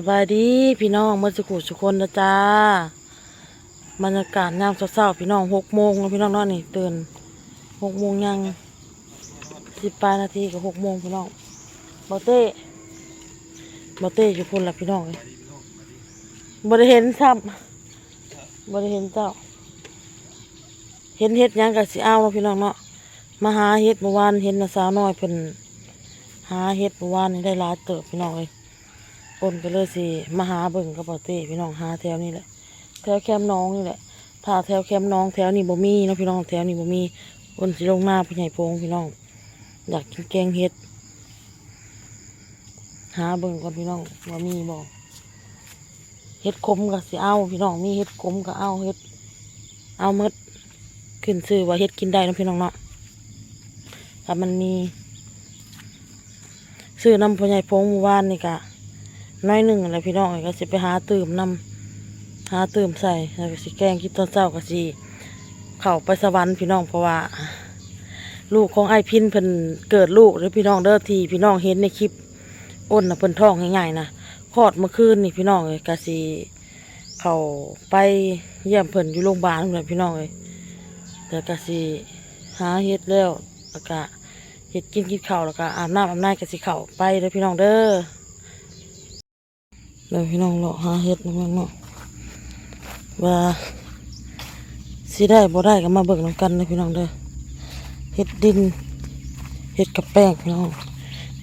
สบายดีพี่น้องเมื่อสักครู่สุกคนนะจ้าบรรยากาศยามเช้าๆพี่น้องหกโมงแล้วพี่น้องนอนนี่ตื่นหกโมงยังสิบปลานาทีกับหกโมงพี่น้องบอเต้บอเต้อยู่พุ่นละพี่น้องเลยบ่ได้เห็นซ้ำบ่ได้เห็นเจ้า เห็นเห็ดยังกับสิเอาเนาะพี่น้องเนาะมาหาเห็ดเมื่อวานเห็นนะสาวน้อยเพิ่นหาเห็ดเมื่อวานนี่ได้หลายเติบพี่น้องเลย คนก็เลยสิมาหาเบิ่งกระเป๋าเต้พี่น้องหาแถวนี้แหละแถวแคมป์น้องนี่แหละถ้าแถวแคมป์น้องแถวนี้บ่มีเนาะพี่น้องแถวนี้บ่มีคนสิลงหน้าพี่ใหญ่โพงพี่น้อง อยากกินแกงเห็ดหาเบิ่งก่อนพี่น้องว่ามีบ่เห็ดขมก็สิเอาพี่น้องมีเห็ดขมก็เอาเห็ดเอาหมดขึ้นชื่อว่าเห็ดกินได้นะพี่น้องเนาะถ้ามันมีซื้อน้ำพ่อใหญ่โพงเมื่อวานนี่กะ น้อยหนึ่งอะไรพี่น้องก็สิไปหาตื่มนำหาตื่มใส่แล้วก็สิแกงคิดตอนเช้าก็สิเข้าไปสวรรค์พี่น้องเพราะว่า ลูกของไอพินเพิ่นเกิดลูกแล้วพี่น้องเด้อทีพี่น้องเห็นในคลิปอ้นนะเพิ่นท้องง่ายๆนะคลอดเมื่อคืนนี่พี่น้องเลยก็สิเข้าไปเยี่ยมเพิ่นอยู่โรงพยาบาลเลยพี่น้องเลยแต่ก็สิหาเฮ็ดแล้วแล้วก็เฮ็ดกินกินข้าวแล้วก็อาบน้ำอาบน้ำก็สิเข้าไปเด้อพี่น้องเด้อ เลยพี่น้องเลาะหาเห็ดนะพี่น้องว่าสิได้บ่ได้ก็มาเบิกน้ำกันนะพี่น้องเด้อเห็ดดินเห็ดกับแป้งพี่น้อง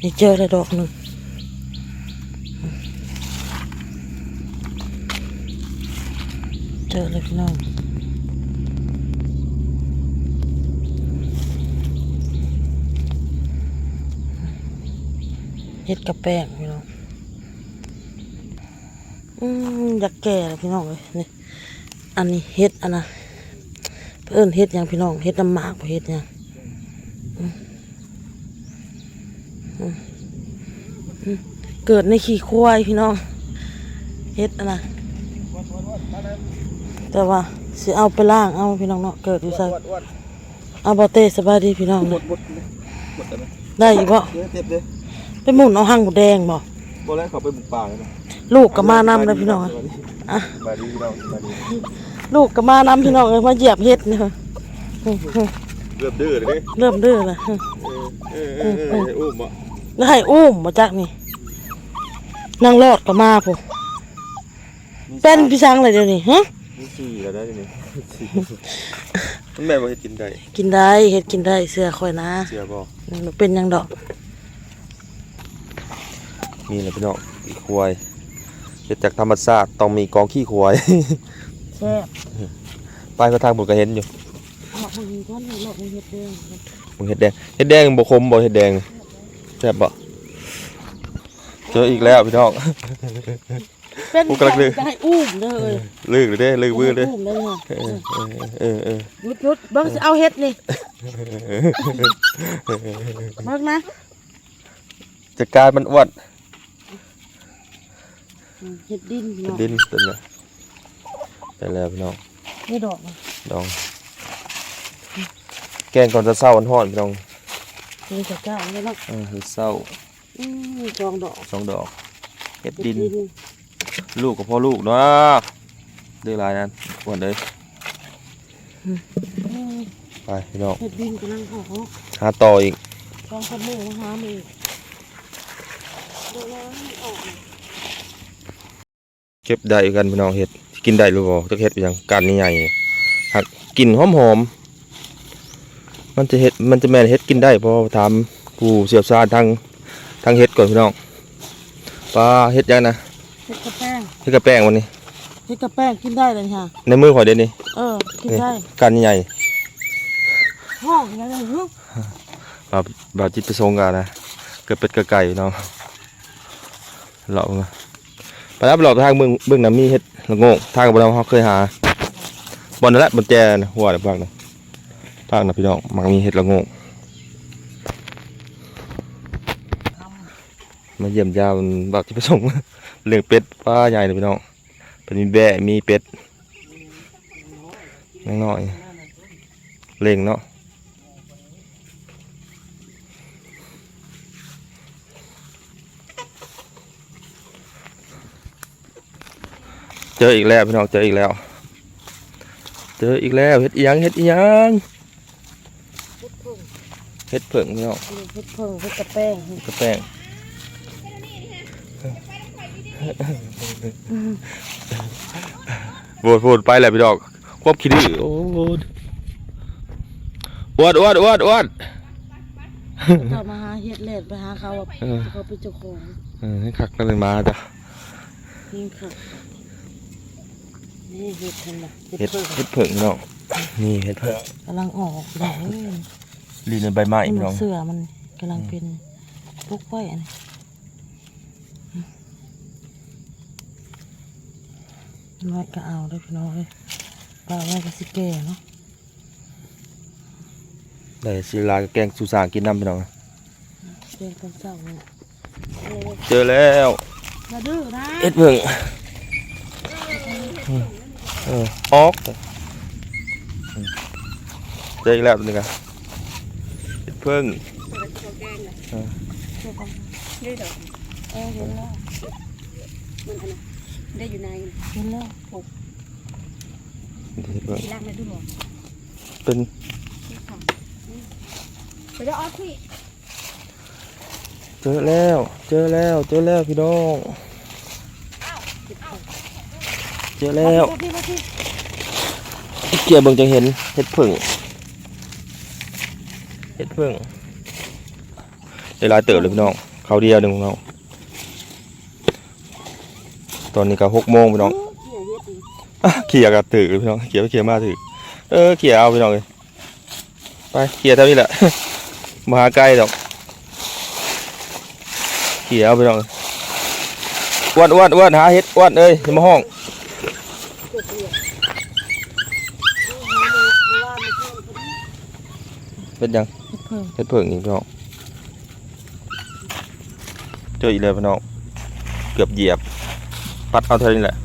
นี่เจอได้ดอกหนึ่งเจอเลยพี่น้องเห็ดกับแป้ง อืมอยากแก่เลยพี่น้องเลยนี่อันนี้เฮ็ดอันนะเพื่อนเฮ็ดยังพี่น้องเฮ็ดน้ำหมากเฮ็ดยังเกิดในขี้ควายพี่น้องเฮ็ดอันนะแต่ว่าสิเอาไปล่างเอาพี่น้องเนาะเกิดอยู่ใส่เอาบอเต้สบายดีพี่น้องหมดหมดได้อยู่บ่เดี๋ยวเต็มเลยไปหมุนเอาหั่งหมูแดงบ่บอแรกเขาไปบุกป่าเลยนะ ลูกก็มานำเลยพี่น้องอะมาดีพี่น้องมาดีลูกก็มานำพี่น้องเอ้ยมาเหยียบเฮ็ดนี่ค่ะเริ่มดื้อเลยดิเริ่มดื้อแล้วเออเออเออเอออุ้มอะแล้วให้อุ้มมาจากนี่นางรอดก็มาผู้เป็นพี่ช้างเลยเดี๋ยวนี้ฮะมีสี่แล้วได้นี่สี่มันแม่บอกให้กินได้ กินได้เฮ็ดกินได้เสื้อค่อยนะ เสียบอกมันเป็นหยังดอกมีเลยพี่น้องอีควาย เกิดจากธรรมชาติต้องมีกองขี้ควายแซ่บปลายกระทางบุกก็เห็นอยู่หอกมันก้อนหอกมันเฮ็ดเองมึงเห็ดแดงเห็ดแดงบ่คมบ่เห็ดแดงแซ่บบ่เจออีกแล้วพี่น้องเป็นกูกำลังดื้อจะให้อุ้มเด้อเอ้ยลึกเลยเด้ลึกมือเด้อุ้มเด้อเออเออเออหยุดหยุดเบิ่งสิเอาเฮ็ดนี่เบิ่งนะจะกลายมันอ้วนอืม เฮ็ดดินพี่น้องดินเป็นไงไปแล้วพี่น้องนี่ดอกนะน้องแกงก่อนจะเศร้าอันห่อนพี่น้องนี่จะเจ้าเนี่ยเนาะเออเศร้าอืมจองดอกสองดอกเห็ดเฮ็ดิน ลูกกับพ่อลูกเนาะเดือหลายนั้นอ้วนเลยอืมไปพี่น้องเฮ็ดดินกำลังออกหาต่ออีกจองคนมือมาหามือเดี๋ยวนะออก เก็บได้กันพี่น้องเห็ดกินได้หรือเปล่าจะเห็ดเป็นหยังการนี่ใหญ่หักกลิ่นหอมหอมๆมันจะเห็ดมันจะแม่นเห็ดกินได้เพอถามผู้เสียบซานทางทางเห็ดก่อนพี่น้องปลาเห็ดยังนะเฮ็ดกระแป้งเห็ดกระแป้งวันนี้เฮ็ดกระแป้งกินได้เลยค่ะในมือข่อยเดี๋ยวนี้เออกินได้การนี่ใหญ่ห้องยังไงฮึบาปบาปจิตประสงค์กันนะเกิดเป็ดเกิดไก่พี่น้องเรามา ไปรับเราทางเบื้องเบื้องน้ำมีเห็ดละโงกทางบบเราเขาเคยหาบอลนั่นแหละบนแจนะหัวเดี๋ยวพักนะพักนะพี่น้องมักมีเห็ดละโงกมาเยี่ยมยามบาปจิตประสงค์เลี้ยงเป็ดป้าใหญ่เลยพี่น้องเป็นมีแบะมีเป็ดน้อยๆเลี้ยงเนาะ จออีกแล้วพี่น้องเจออีกแล้ว เจออีกแล้วเฮ็ดอีหยังเฮ็ดอีหยังเฮ็ดเพิ่งเฮ็ดเผิงพี่น้องเฮ็ดเพิ่งเฮ็ดกระแป้งกระแป้งโวดโวดไปแหละพี่ดอกควบคิดดื้อโอ้โหอวดอวดอวดอวดเขามาหาเฮ็ดเล่นไปหาเขาว่าเออเขาเป็นเจ้าของเออให้คักกันเลยมาจ้ะนี่ค่ะ นี่เฮ็ดทันละเฮ็ดเพิ่งเฮ็ดเผิงพี่น้องนี่เฮ็ดเผิงกำลังออกดอกลีนใบไม้นี่พี่มัน้องนเสือมันกำลังเป็นพวกไว้อันนี้น้อยก็เอาได้อพี่น้องเลยปลาไว้ก็สิแก่เนาะได้ศิลากับแกงสุสานกินน้ำพี่น้องแก่ตอนเช้าเนี่ยเออเจอแล้วอย่าดื้อนะเฮ็ดเผิงเออกเจออีกแล้วตัวนี้กันเฮ็ดเผิงได้ดอกเออเห็นแล้วมันอันน่ะได้อยู่ในเห็นแล้วเฮ็ดเผิงที่ล่างได้ดูบ่เป็นไปแล้วออฟพี่เจอแล้ว เจอแล้ว เจอแล้วพี่น้อง เจอแล้วพี่พี่ เกี่ยเบิ่งจะเห็นเห็ดผึ่งเห็ดผึ่งได้หลายเติบเลยพี่น้องเขาเดียวหนึ่งพี่น้องตอนนี้ก็หกโมงพี่น้องเขี่ยกับถือพี่น้องเขี่ยไปเขี่ยมาถือเออเขี่ยเอาพี่น้องเลยไปเขี่ยเท่านี้แหละมาหาใกล้ดอกเขี่ยเอาพี่น้องวนอ้วนอ้วนหาเห็ดอ้วนเอ้ยมาห้อง เกิดเหี้ย เป็นยังเฮ็ดเพิ่งเห็ดเผิงอีกพี่น้องเจออีกเลยพี่น้องเกือบเหยียบ ปัดเอาเท่านี้แหละ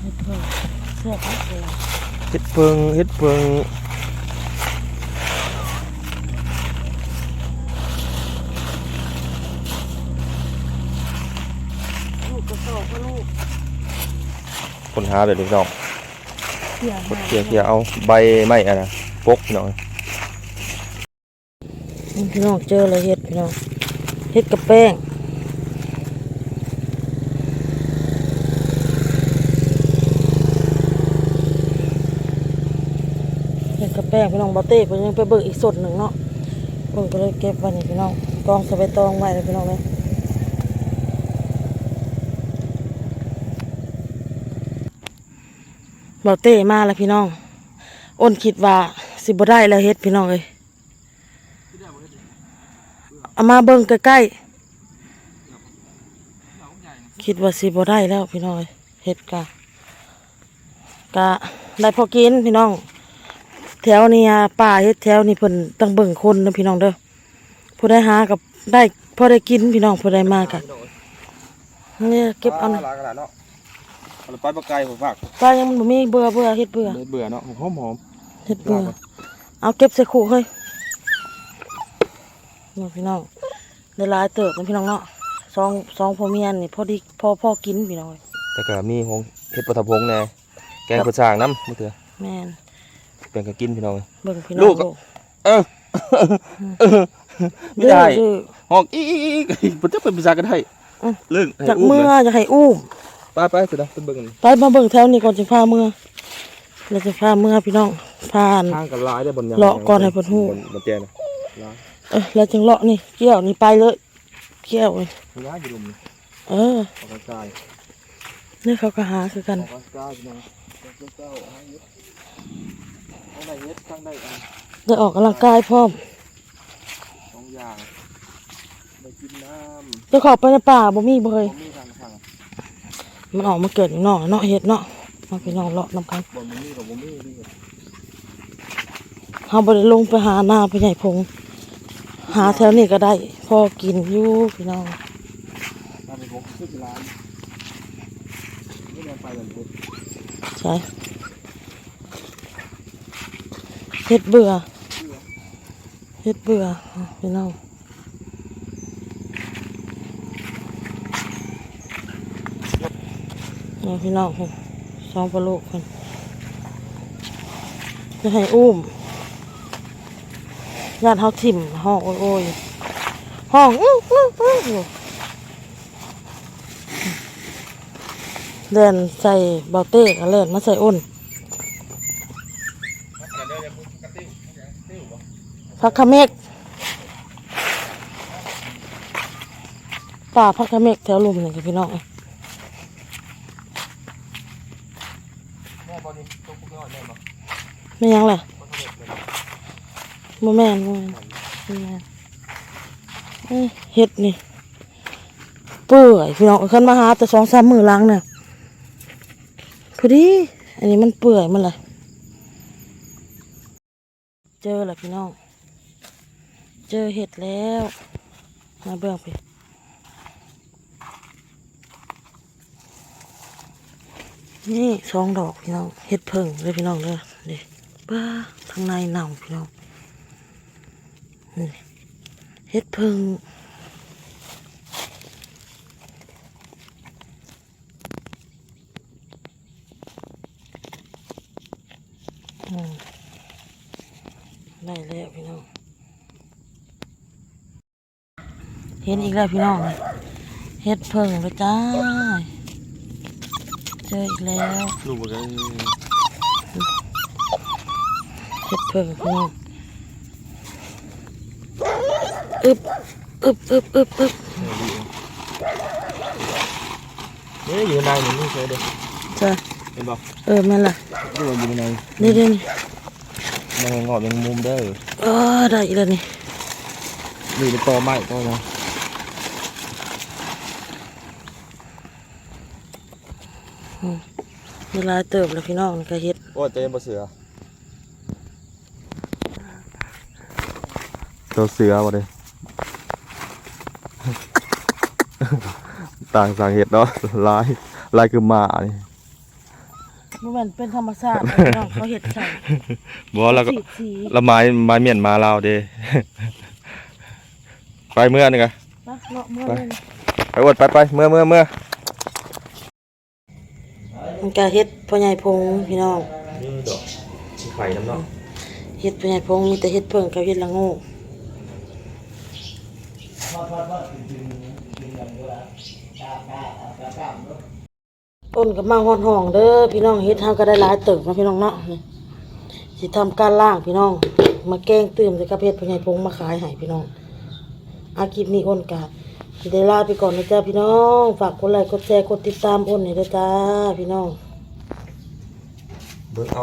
เฮ็ดเพิ่งเสื้อผ้าเลยเห็ดเพิงเห็ดเพิงลูกกระสอบก็ลูกคนหาแบบนี้พี่น้องเขี่ยกดเขี่ยเขี่ยเอาใบไม้อะนะปกพี่น้อง พี่น้องเจอเลยเฮ็ดพี่น้องเฮ็ดกับแป้งเฮ็ดกับแป้งพี่น้องบอเต้พิ่นยังไปเบิกอีกสดหนึ่งเนาะเพิ่นก็เลยเก็บไว้นี่พี่น้องกองสบายตองไว้เลยพี่น้องเลยบอเต้มาแล้วพี่น้องอ้นคิดว่าสิบ่ได้แล้วเฮ็ดพี่น้องเอ้ย เอามาเบิ่งใกล้ๆคิดว่าสิบ่ได้แล้วพี่น้องเอ้ยเฮ็ดกะกะได้พอกินพี่น้อง แถวนี้อะป่าเฮ็ดแถวนี้เพิ่นต้องเบิ่งคนนะพี่น้องเด้อผู้ได้หากับได้พอได้กินพี่น้องผู้ได้มากะเนี่ยเก็บเอานะลากระดาษเนาะเอาไปปลาไก่ผมฝากปลายังมันบ่มีเบื่อเบื่อเฮ็ดเบื่อเบื่อเนาะหอมหอมเฮ็ดเบื่อเอาเก็บใส่ขู่เฮ้ย นี่พี่น้องได้หลายเติบนะพี่น้องเนาะสองสองพ่อเมียนี่พอดีพอพอกินพี่น้องเอ้ยแต่ก็มีหงเห็ดปลาทับพงแน่แกงกระช่างน้ำมือเถื่อแม่นเป็นก็กินพี่น้องเบิ่งพี่ลูน้องกเออไม่ได้ดื้อห้องอีกอีกอีกอีกมันจะเป็นภาษากันได้อืมเรื่องๆจากเมื่อจะให้อุ้มไปไปสุดาเป็นเบิ่งกันไปมาเบิ่งแถวนี้ก่อนจะพาเมื่อเราจะพาเมื่อพี่น้องผ่านทางกันลายได้บนยังเลาะก่อนให้เพิ่นฮู้บบนแจนะลาย เออแล้วจึงเลาะนี่เกี่ยวนี่ไปเลยเกี่ยวเลยมีลายอยู่ลุมนี่เออออกกำลังกายนี่เขาก็หาคือกันออกกำลังกายพี่น้องเจ้าๆให้เยอะข้างในเฮ็ดข้างในอันได้ออกกำลังกายพร้อมสองอย่างได้กินน้ำจะเข้าไปในป่าบ่มีบ่เคยบ่มีทางทางมันออกมาเกิดอยู่นอกเนาะเฮ็ดเนาะมาพี่น้องเลาะนำกันบ่มีกับบ่มีนี่เฮาบ่ได้ลงไปหาหน้าพี่ใหญ่พง หาแถวนี้ก็ได้พอกินอยู่พี่น้องถ้าเป็นผมซื้อร้านไม่ได้ไปเลยคุณใช่เฮ็ดเบื่อเฮ็ดเบื่อพี่น้องนี่พี่น้องเพิ่นสองปลาลูกคนจะให้อุ้ม ญาติเฮาถิ่มห้องโอ้ยโอ้ยห้องอื้ออื้ออื้อเดินใส่เบาเต้ก็เล่นมาใส่อ้นพักขะเมกป่าพักขะเมกแถวลุมนี่ค่ะพี่น้องแม่บอนี่น้อ่อนแม่บ่ไม่ยังแหละ โมแมนโมแมนบ่แม่นเอ้ยเฮ็ดนี่ เปื่อยพี่น้องขึ้นมาหาแต่สองสามมือล้างเนี่ยพอดี อันนี้มันเปื่อยมันเลยเจอแล้วพี่น้อง เจอเห็ดแล้วมาเบิ่งไปนี่สองดอกพี่น้องเห็ดเพิ่งเลยพี่น้องเลยเด็บ้าทางในเน่าพี่น้อง นี่เห็ดเพิ่งอืมได้แล้วพี่น้อง เห็นอีกแล้วพี่น้องเลยเฮ็ดเพิ่งเลยจ้า เจออีกแล้วลูกมันก็เฮ็ดเพิ่งพี่น้อง อึบอึบอึบอึบอึบเนี่ยอยู่ในนี่นี่เคยเด้อจ้าเห็นบ่เออแม่นล่ะอยู่อยู่ในนี่เด้นี่มันงอกยังมุมเด้อเออได้อีกแล้วนี่นี่เป็นตอไม้ตอนะเวลาเติบแล้วพี่น้องนี่ก็เฮ็ดโอ้เต็มบ่เสือตัวเสือบ่เด้ ต่างสาเหตุเนาะลายลายคือหมานี่บ่แม่นเป็นธรรมชาติพี่น้องเขาเฮ็ดใส่บ่แล้วก็สีสีละไม้ไม้เมียนมาลาวเด้ ไปเมื่อนี่กะนะเลาะเมื่อเลยไปอดไปไปเมื่อเมื่อเมื่อมันก็เฮ็ดพ่อใหญ่พงพี่น้องนี่ดอกไข่น้ำเนาะ เฮ็ดพ่อใหญ่พงมีแต่เฮ็ดเพิ่งกับเฮ็ดละโงู ต้นก็มาฮอดห้องเด้อพี่น้องเฮ็ดเฮาก็ได้หลายเติบนาะพี่น้องเนาะนี่สิทำการล่างพี่น้อง มาแกงตื่มใส่กับเฮ็ดพ่อใหญ่พงมาขายให้พี่น้องอาคลิปนี้อ้นกะสิได้ลาไปก่อนนะจ๊ะพี่น้องฝากกดไลค์กดแชร์กดติดตามอ้นให้ด้วยจ้าพี่น้องเบิ่งเอา